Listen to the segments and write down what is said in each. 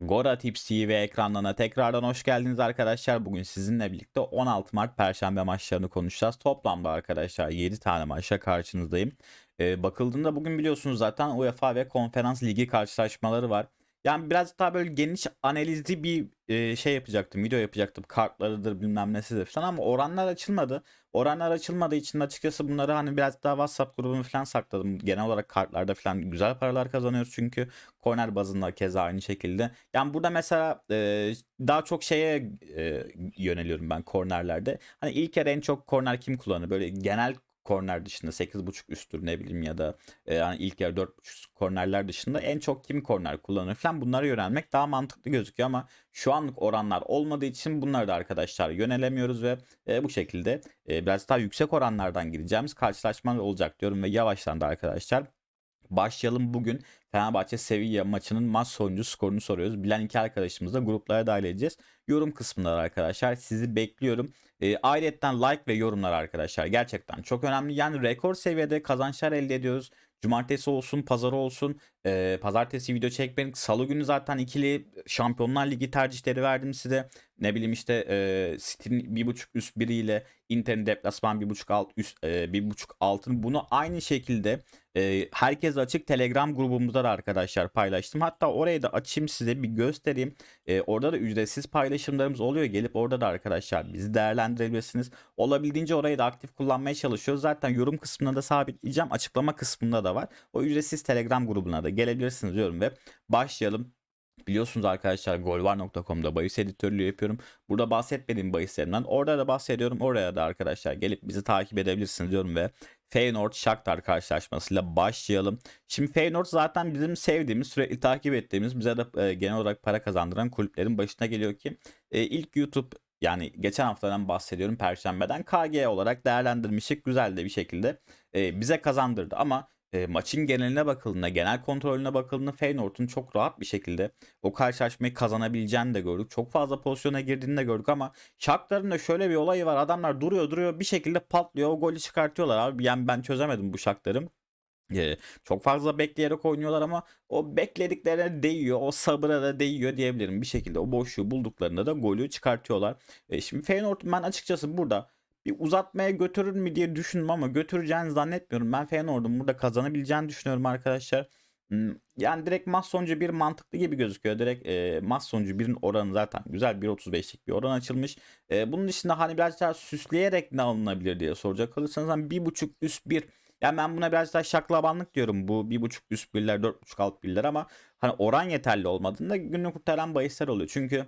Gora Tips TV ekranlarına tekrardan hoş geldiniz arkadaşlar. Bugün sizinle birlikte 16 Mart Perşembe maçlarını konuşacağız. Toplamda arkadaşlar 7 tane maçla karşınızdayım. Ee, bakıldığında bugün biliyorsunuz zaten UEFA ve Konferans Ligi karşılaşmaları var. Yani biraz daha böyle geniş analizli bir e, şey yapacaktım, video yapacaktım. Kartlarıdır bilmem nesidir falan ama oranlar açılmadı. Oranlar açılmadığı için açıkçası bunları hani biraz daha WhatsApp grubunu falan sakladım. Genel olarak kartlarda falan güzel paralar kazanıyoruz çünkü. Corner bazında keza aynı şekilde. Yani burada mesela e, daha çok şeye e, yöneliyorum ben kornerlerde. Hani ilk kere en çok korner kim kullanır? Böyle genel korner dışında 8.5 üstür ne bileyim ya da e, yani ilk yarı 4.5 kornerler dışında en çok kim korner kullanır falan bunlara yönelmek daha mantıklı gözüküyor ama şu anlık oranlar olmadığı için bunları da arkadaşlar yönelemiyoruz ve e, bu şekilde e, biraz daha yüksek oranlardan gireceğimiz karşılaşmalar olacak diyorum ve yavaştan da arkadaşlar Başlayalım bugün Fenerbahçe Sevilla maçının maç sonucu skorunu soruyoruz. Bilen iki arkadaşımızı da gruplara dahil edeceğiz. Yorum kısmında arkadaşlar sizi bekliyorum. E, ayrıyetten like ve yorumlar arkadaşlar gerçekten çok önemli. Yani rekor seviyede kazançlar elde ediyoruz. Cumartesi olsun, pazar olsun. E, pazartesi video çekmedik. Salı günü zaten ikili Şampiyonlar Ligi tercihleri verdim size. Ne bileyim işte e, City'nin 1.5 üst biriyle Inter'in deplasman 1.5 alt üst e, 1.5 altın. Bunu aynı şekilde e, herkes açık Telegram grubumuzda da arkadaşlar paylaştım. Hatta orayı da açayım size bir göstereyim. E, orada da ücretsiz paylaşımlarımız oluyor. Gelip orada da arkadaşlar bizi değerlendirebilirsiniz. Olabildiğince orayı da aktif kullanmaya çalışıyoruz. Zaten yorum kısmına da sabitleyeceğim. Açıklama kısmında da var. O ücretsiz Telegram grubuna da gelebilirsiniz diyorum ve başlayalım. Biliyorsunuz arkadaşlar golvar.com'da bahis editörlüğü yapıyorum. Burada bahsetmediğim bahislerimden orada da bahsediyorum. Oraya da arkadaşlar gelip bizi takip edebilirsiniz diyorum ve Feyenoord Shakhtar karşılaşmasıyla başlayalım. Şimdi Feyenoord zaten bizim sevdiğimiz, sürekli takip ettiğimiz, bize de e, genel olarak para kazandıran kulüplerin başına geliyor ki e, ilk YouTube yani geçen haftadan bahsediyorum Perşembe'den KG olarak değerlendirmiştik. Güzel de bir şekilde e, bize kazandırdı ama e, maçın geneline bakıldığında, genel kontrolüne bakıldığında Feyenoord'un çok rahat bir şekilde o karşılaşmayı kazanabileceğini de gördük. Çok fazla pozisyona girdiğini de gördük ama Shakhtar'ın da şöyle bir olayı var. Adamlar duruyor duruyor bir şekilde patlıyor. O golü çıkartıyorlar abi. Yani ben çözemedim bu Shakhtar'ın. Ee, çok fazla bekleyerek oynuyorlar ama o beklediklerine değiyor. O sabıra da değiyor diyebilirim. Bir şekilde o boşluğu bulduklarında da golü çıkartıyorlar. Ee, şimdi Feyenoord ben açıkçası burada uzatmaya götürür mü diye düşündüm ama götüreceğini zannetmiyorum. Ben Feyenoord'un burada kazanabileceğini düşünüyorum arkadaşlar. Hmm, Yani direkt maç sonucu bir mantıklı gibi gözüküyor. Direkt e, maç sonucu birin oranı zaten güzel 1.35'lik bir oran açılmış. E, bunun dışında hani biraz daha süsleyerek ne alınabilir diye soracak olursanız hani 1.5 üst 1 yani ben buna biraz daha şaklabanlık diyorum bu 1.5 üst birler 4.5 alt birler ama hani oran yeterli olmadığında günü kurtaran bahisler oluyor. Çünkü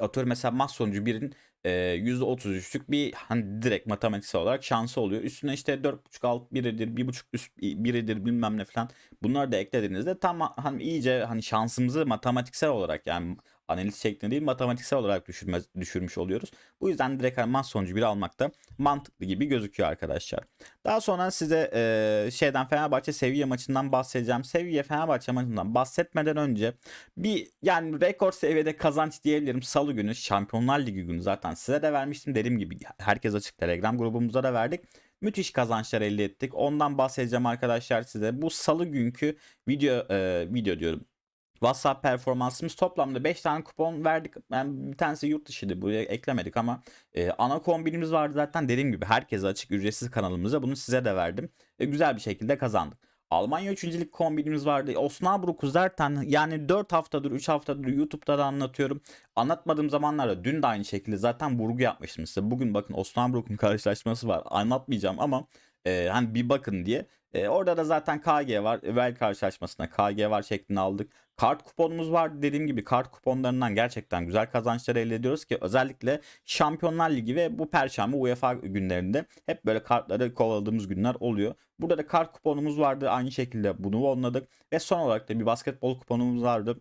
atıyorum mesela maç sonucu birin e, %33'lük bir hani direkt matematiksel olarak şansı oluyor. Üstüne işte 4.5 alt biridir, 1.5 üst biridir bilmem ne falan. Bunları da eklediğinizde tam hani iyice hani şansımızı matematiksel olarak yani analiz şeklinde değil matematiksel olarak düşürme, düşürmüş oluyoruz. Bu yüzden direkt hani maç sonucu bir almak da mantıklı gibi gözüküyor arkadaşlar. Daha sonra size e, şeyden Fenerbahçe Sevilla maçından bahsedeceğim. Sevilla Fenerbahçe maçından bahsetmeden önce bir yani rekor seviyede kazanç diyebilirim. Salı günü Şampiyonlar Ligi günü zaten size de vermiştim. Dediğim gibi herkes açık Telegram grubumuza da verdik müthiş kazançlar elde ettik. Ondan bahsedeceğim arkadaşlar size. Bu salı günkü video e, video diyorum. WhatsApp performansımız toplamda 5 tane kupon verdik. Yani bir tanesi yurt dışıydı buraya eklemedik ama e, ana kombinimiz vardı zaten dediğim gibi herkese açık ücretsiz kanalımıza bunu size de verdim. E, güzel bir şekilde kazandık. Almanya 3. lig kombinimiz vardı. Osnabrück'u zaten yani 4 haftadır 3 haftadır YouTube'da da anlatıyorum. Anlatmadığım zamanlarda dün de aynı şekilde zaten vurgu yapmıştım size. Bugün bakın Osnabrück'un karşılaşması var. Anlatmayacağım ama e, hani bir bakın diye. E, orada da zaten KG var. Vel karşılaşmasında KG var şeklinde aldık. Kart kuponumuz var. Dediğim gibi kart kuponlarından gerçekten güzel kazançlar elde ediyoruz ki özellikle Şampiyonlar Ligi ve bu perşembe UEFA günlerinde hep böyle kartları kovaladığımız günler oluyor. Burada da kart kuponumuz vardı. Aynı şekilde bunu onladık. Ve son olarak da bir basketbol kuponumuz vardı.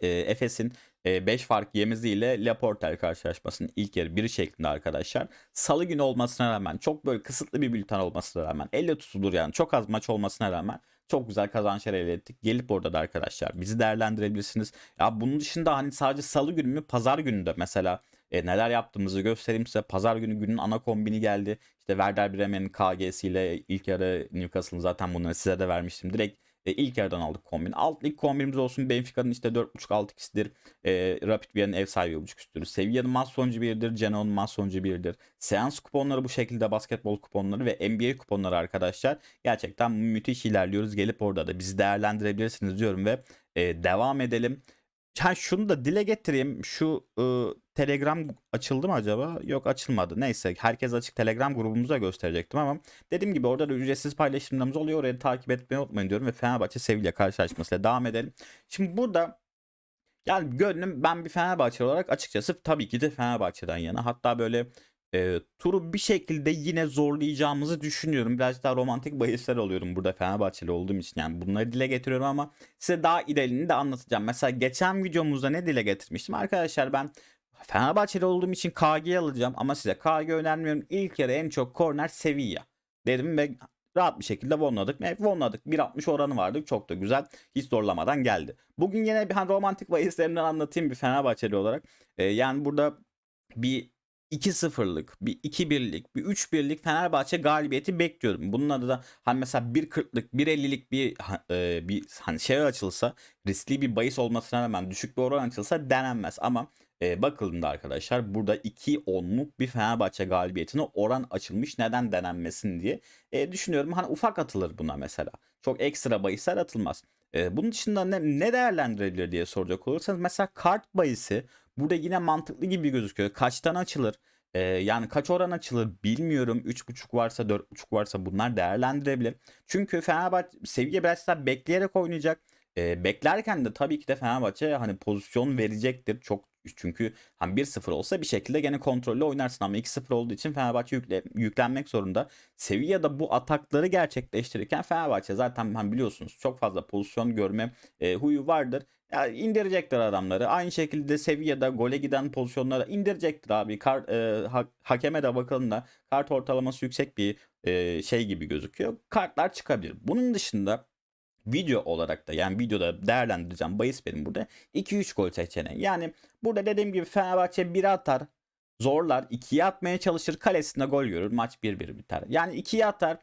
E, Efes'in 5 e, fark yemezi ile Laportel karşılaşmasının ilk yarı biri şeklinde arkadaşlar. Salı günü olmasına rağmen çok böyle kısıtlı bir bülten olmasına rağmen elle tutulur yani çok az maç olmasına rağmen çok güzel kazançlar elde ettik. Gelip orada da arkadaşlar bizi değerlendirebilirsiniz. Ya bunun dışında hani sadece salı günü mü pazar günü de mesela e, neler yaptığımızı göstereyim size. Pazar günü günün ana kombini geldi. İşte Werder Bremen'in KG'siyle ilk yarı Newcastle'ın zaten bunları size de vermiştim. Direkt E, ilk yerden aldık kombin. Alt lig kombinimiz olsun. Benfica'nın işte 4.5-6x'dir. E, Rapid Via'nın ev sahibi 1.5 üstüdür. Sevilla'nın maç sonucu 1'dir. Genoa'nın maç sonucu 1'dir. Seans kuponları bu şekilde basketbol kuponları ve NBA kuponları arkadaşlar. Gerçekten müthiş ilerliyoruz. Gelip orada da bizi değerlendirebilirsiniz diyorum ve e, devam edelim. Ha şunu da dile getireyim. Şu ı, Telegram açıldı mı acaba? Yok açılmadı. Neyse herkes açık Telegram grubumuza gösterecektim ama dediğim gibi orada da ücretsiz paylaşımlarımız oluyor. Orayı takip etmeyi unutmayın diyorum ve Fenerbahçe Sevilla karşılaşmasıyla devam edelim. Şimdi burada yani gönlüm ben bir Fenerbahçe olarak açıkçası tabii ki de Fenerbahçe'den yana. Hatta böyle e, turu bir şekilde yine zorlayacağımızı düşünüyorum. Biraz daha romantik bahisler alıyorum burada Fenerbahçeli olduğum için. Yani bunları dile getiriyorum ama size daha idealini de anlatacağım. Mesela geçen videomuzda ne dile getirmiştim? Arkadaşlar ben Fenerbahçeli olduğum için KG alacağım ama size KG önermiyorum. İlk yarı en çok korner Sevilla dedim ve rahat bir şekilde vonladık. Evet vonladık. 1.60 oranı vardı. Çok da güzel. Hiç zorlamadan geldi. Bugün yine bir hani romantik bahislerimden anlatayım bir Fenerbahçeli olarak. Ee, yani burada bir 2-0'lık, bir 2-1'lik, bir 3-1'lik Fenerbahçe galibiyeti bekliyorum. Bunun adı da hani mesela 1-40'lık, 1-50'lik bir e, bir hani şey açılsa, riskli bir bahis olmasına rağmen düşük bir oran açılsa denenmez ama e, bakıldığında arkadaşlar burada 2-10'luk bir Fenerbahçe galibiyetine oran açılmış. Neden denenmesin diye e, düşünüyorum. Hani ufak atılır buna mesela. Çok ekstra bahisler atılmaz. E, bunun dışında ne, ne değerlendirebilir diye soracak olursanız mesela kart bahisi burada yine mantıklı gibi gözüküyor. Kaçtan açılır? Ee, yani kaç oran açılır bilmiyorum. 3.5 varsa 4.5 varsa bunlar değerlendirebilir. Çünkü Fenerbahçe seviye biraz daha bekleyerek oynayacak. Ee, beklerken de tabii ki de Fenerbahçe hani pozisyon verecektir. Çok çünkü hani 1-0 olsa bir şekilde gene kontrollü oynarsın ama 2-0 olduğu için Fenerbahçe yükle, yüklenmek zorunda. Sevilla'da bu atakları gerçekleştirirken Fenerbahçe zaten hani biliyorsunuz çok fazla pozisyon görme e, huyu vardır. Ya indirecektir adamları. Aynı şekilde Sevilla'da gole giden pozisyonlara indirecektir abi. Kar, e, ha, hakeme de bakalım da kart ortalaması yüksek bir e, şey gibi gözüküyor. Kartlar çıkabilir. Bunun dışında video olarak da yani videoda değerlendireceğim bahis benim burada 2-3 gol seçeneği. Yani burada dediğim gibi Fenerbahçe 1 atar zorlar 2'ye atmaya çalışır kalesinde gol görür maç 1-1 biter. Yani 2'ye atar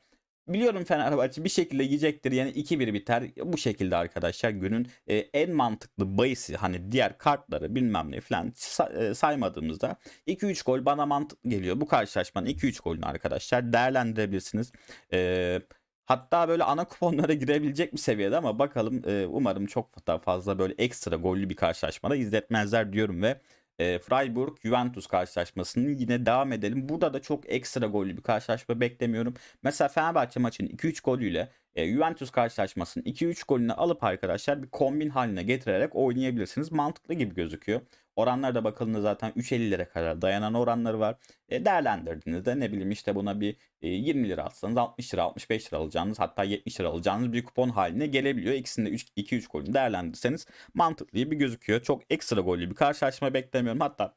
Biliyorum Fenerbahçe bir şekilde yiyecektir. Yani 2-1 biter. Bu şekilde arkadaşlar günün e, en mantıklı bayisi hani diğer kartları bilmem ne falan e, saymadığımızda 2-3 gol bana mantıklı geliyor. Bu karşılaşmanın 2-3 golünü arkadaşlar değerlendirebilirsiniz. Eee Hatta böyle ana kuponlara girebilecek bir seviyede ama bakalım e, umarım çok daha fazla böyle ekstra gollü bir karşılaşmada izletmezler diyorum ve e, Freiburg Juventus karşılaşmasını yine devam edelim. Burada da çok ekstra gollü bir karşılaşma beklemiyorum. Mesela Fenerbahçe maçının 2-3 golüyle e, Juventus karşılaşmasının 2-3 golünü alıp arkadaşlar bir kombin haline getirerek oynayabilirsiniz. Mantıklı gibi gözüküyor. Oranlar da bakıldığında zaten 3.50'lere kadar dayanan oranları var. E, değerlendirdiğinizde ne bileyim işte buna bir e, 20 lira atsanız 60 lira 65 lira alacağınız hatta 70 lira alacağınız bir kupon haline gelebiliyor. İkisinde 2-3 golünü değerlendirirseniz mantıklı bir gözüküyor. Çok ekstra gollü bir karşılaşma beklemiyorum. Hatta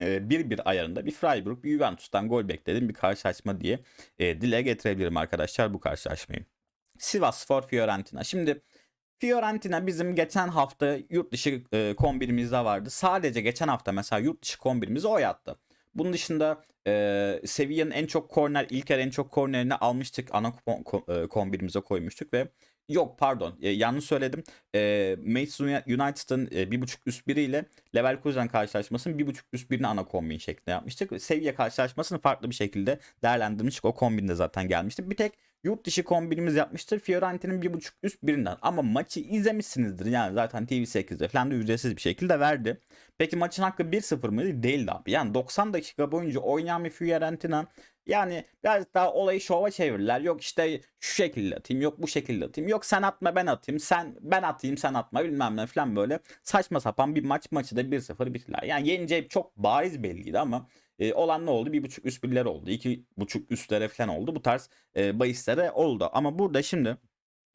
1-1 ayarında bir Freiburg bir Juventus'tan gol bekledim bir karşılaşma diye e, dile getirebilirim arkadaşlar bu karşılaşmayı. Sivas Spor Fiorentina. Şimdi Fiorentina bizim geçen hafta yurt dışı e, kombirimizde vardı. Sadece geçen hafta mesela yurt dışı kombirimizi o yattı. Bunun dışında e, Sevilla'nın en çok korner, ilk en çok kornerini almıştık. Ana kupon e, kombinimize koymuştuk ve yok pardon e, yanlış söyledim. E, Manchester United'ın e, 1.5 üst biriyle Leverkusen karşılaşmasının 1.5 üst birini ana kombin şeklinde yapmıştık. Sevilla karşılaşmasını farklı bir şekilde değerlendirmiştik. O kombinde zaten gelmişti. Bir tek yurt dışı kombinimiz yapmıştır. Fiorentina'nın bir buçuk üst birinden. Ama maçı izlemişsinizdir. Yani zaten TV8'de falan da ücretsiz bir şekilde verdi. Peki maçın hakkı 1-0 mıydı? Değildi abi. Yani 90 dakika boyunca oynayan bir Fiorentina yani biraz daha olayı şova çevirirler. Yok işte şu şekilde atayım, yok bu şekilde atayım. Yok sen atma ben atayım, sen ben atayım sen atma bilmem ne falan böyle saçma sapan bir maç maçı da 1-0 bitirler. Yani yeneceği çok bariz belliydi ama e, olan ne oldu? Bir buçuk üst birler oldu. iki buçuk üstlere falan oldu. Bu tarz e, bahislere oldu. Ama burada şimdi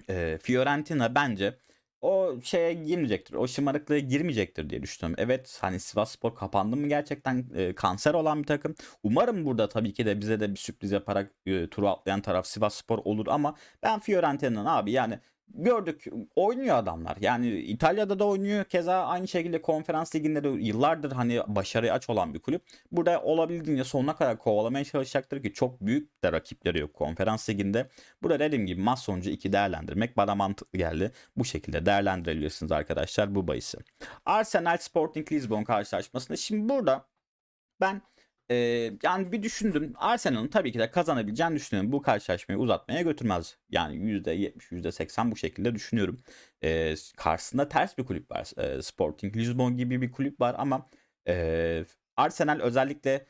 e, Fiorentina bence o şeye girmeyecektir. O şımarıklığa girmeyecektir diye düşünüyorum. Evet hani Sivas Spor kapandı mı gerçekten e, kanser olan bir takım. Umarım burada tabii ki de bize de bir sürpriz yaparak e, turu atlayan taraf Sivas Spor olur ama ben Fiorentina'nın abi yani gördük oynuyor adamlar. Yani İtalya'da da oynuyor. Keza aynı şekilde konferans liginde de yıllardır hani başarıya aç olan bir kulüp. Burada olabildiğince sonuna kadar kovalamaya çalışacaktır ki çok büyük de rakipleri yok konferans liginde. Burada dediğim gibi maç sonucu 2 değerlendirmek bana mantıklı geldi. Bu şekilde değerlendirebilirsiniz arkadaşlar bu bahisi. Arsenal Sporting Lisbon karşılaşmasında şimdi burada ben e, yani bir düşündüm. Arsenal'ın tabii ki de kazanabileceğini düşünüyorum. Bu karşılaşmayı uzatmaya götürmez. Yani %70, %80 bu şekilde düşünüyorum. E, karşısında ters bir kulüp var. E, Sporting Lisbon gibi bir kulüp var ama e, Arsenal özellikle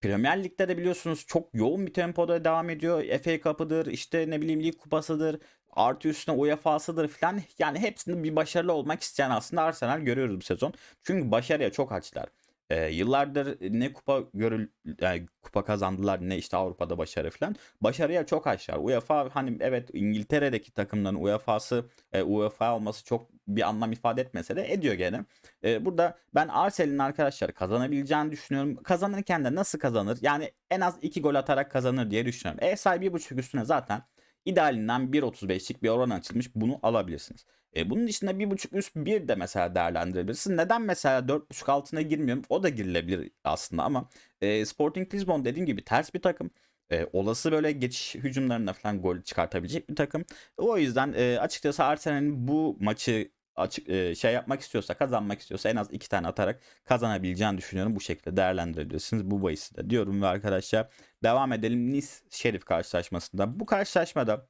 Premier Lig'de de biliyorsunuz çok yoğun bir tempoda devam ediyor. FA Cup'ıdır, işte ne bileyim lig kupasıdır, artı üstüne UEFA'sıdır falan. Yani hepsinde bir başarılı olmak isteyen aslında Arsenal görüyoruz bu sezon. Çünkü başarıya çok açlar. Ee, yıllardır ne kupa görül yani kupa kazandılar ne işte Avrupa'da başarı falan. Başarıya çok aşar. UEFA hani evet İngiltere'deki takımların UEFA'sı e, UEFA olması çok bir anlam ifade etmese de ediyor gene. E, burada ben Arsenal'in arkadaşlar kazanabileceğini düşünüyorum. Kazanırken de nasıl kazanır? Yani en az 2 gol atarak kazanır diye düşünüyorum. Ev sahibi 1.5 üstüne zaten idealinden 1.35'lik bir oran açılmış. Bunu alabilirsiniz. E, bunun dışında 1.5 üst 1 de mesela değerlendirebilirsin. Neden mesela 4.5 altına girmiyorum? O da girilebilir aslında ama e, Sporting Lisbon dediğim gibi ters bir takım. E, olası böyle geçiş hücumlarına falan gol çıkartabilecek bir takım. O yüzden e, açıkçası Arsenal'in bu maçı açık e, şey yapmak istiyorsa, kazanmak istiyorsa en az iki tane atarak kazanabileceğini düşünüyorum. Bu şekilde değerlendirebilirsiniz bu bahisi de diyorum ve arkadaşlar devam edelim Nice Şerif karşılaşmasında. Bu karşılaşmada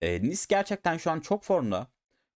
e, Nice gerçekten şu an çok formda.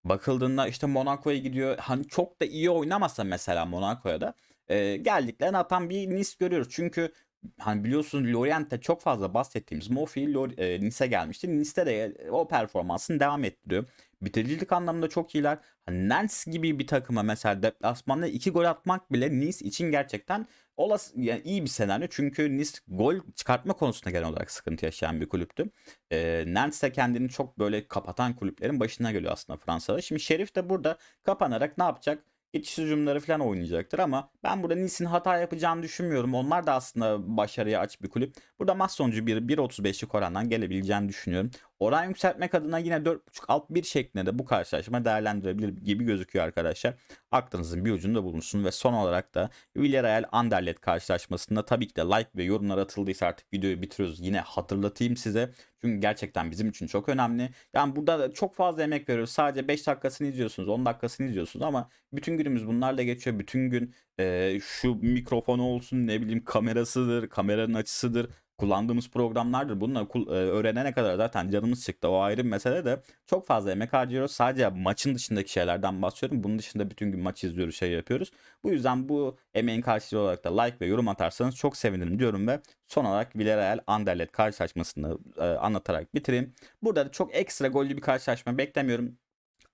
Bakıldığında işte Monaco'ya gidiyor. Hani çok da iyi oynamasa mesela Monaco'ya da e, geldiklerini atan bir Nice görüyoruz. Çünkü hani biliyorsunuz Lorient'te çok fazla bahsettiğimiz Mofi e, Nice'e gelmişti. Nice'te de o performansını devam ettiriyor. Bitiricilik anlamında çok iyiler. Hani Nantes gibi bir takıma mesela deplasmanda iki gol atmak bile Nice için gerçekten olası yani iyi bir senaryo. Çünkü Nice gol çıkartma konusunda genel olarak sıkıntı yaşayan bir kulüptü. E, Nantes de kendini çok böyle kapatan kulüplerin başına geliyor aslında Fransa'da. Şimdi Şerif de burada kapanarak ne yapacak? Geçiş hücumları falan oynayacaktır ama ben burada Nice'in hata yapacağını düşünmüyorum. Onlar da aslında başarıya aç bir kulüp. Burada maç sonucu 1.35'lik orandan gelebileceğini düşünüyorum. Oran yükseltmek adına yine 4.5 alt 1 şeklinde de bu karşılaşma değerlendirebilir gibi gözüküyor arkadaşlar. Aklınızın bir ucunda bulunsun ve son olarak da Villarreal Anderlet karşılaşmasında tabii ki de like ve yorumlar atıldıysa artık videoyu bitiriyoruz. Yine hatırlatayım size. Çünkü gerçekten bizim için çok önemli. Yani burada da çok fazla emek veriyoruz. Sadece 5 dakikasını izliyorsunuz, 10 dakikasını izliyorsunuz ama bütün günümüz bunlarla geçiyor. Bütün gün e, şu mikrofonu olsun ne bileyim kamerasıdır, kameranın açısıdır kullandığımız programlardır. Kul- e, öğrenene kadar zaten canımız çıktı. O ayrı bir mesele de çok fazla emek harcıyoruz. Sadece maçın dışındaki şeylerden bahsediyorum. Bunun dışında bütün gün maç izliyoruz, şey yapıyoruz. Bu yüzden bu emeğin karşılığı olarak da like ve yorum atarsanız çok sevinirim diyorum ve son olarak Villarreal Anderlet karşılaşmasını e, anlatarak bitireyim. Burada da çok ekstra gollü bir karşılaşma beklemiyorum.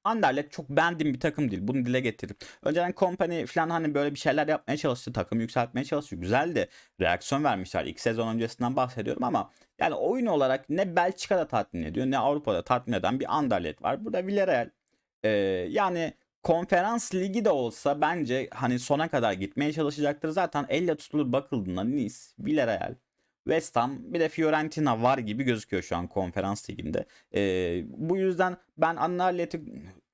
Anderlecht çok beğendiğim bir takım değil. Bunu dile getirip. Önceden Company falan hani böyle bir şeyler yapmaya çalıştı. Takım yükseltmeye çalıştı. Güzel de reaksiyon vermişler. İlk sezon öncesinden bahsediyorum ama yani oyun olarak ne Belçika'da tatmin ediyor ne Avrupa'da tatmin eden bir Anderlecht var. Burada Villarreal e, yani konferans ligi de olsa bence hani sona kadar gitmeye çalışacaktır. Zaten elle tutulur bakıldığında Nice, Villarreal, West Ham bir de Fiorentina var gibi gözüküyor şu an konferans liginde. E, bu yüzden ben Anderlet'i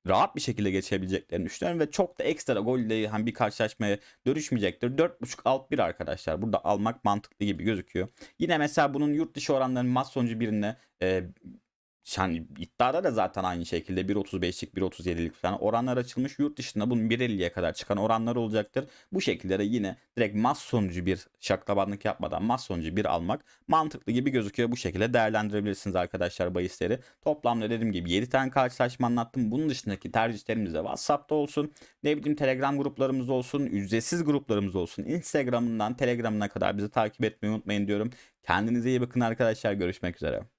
rahat bir şekilde geçebileceklerini düşünüyorum ve çok da ekstra golle hani bir karşılaşmaya dönüşmeyecektir. 4.5 alt 1 arkadaşlar. Burada almak mantıklı gibi gözüküyor. Yine mesela bunun yurt dışı oranlarının maç sonucu birine e, yani iddiada da zaten aynı şekilde 1.35'lik 1.37'lik falan oranlar açılmış. Yurt dışında bunun 1.50'ye kadar çıkan oranlar olacaktır. Bu şekilde de yine direkt mas sonucu bir şaklabanlık yapmadan mas sonucu bir almak mantıklı gibi gözüküyor. Bu şekilde değerlendirebilirsiniz arkadaşlar bahisleri. Toplamda dediğim gibi 7 tane karşılaşma anlattım. Bunun dışındaki tercihlerimiz de WhatsApp'ta olsun. Ne bileyim Telegram gruplarımız olsun. Ücretsiz gruplarımız olsun. Instagram'ından Telegram'ına kadar bizi takip etmeyi unutmayın diyorum. Kendinize iyi bakın arkadaşlar. Görüşmek üzere.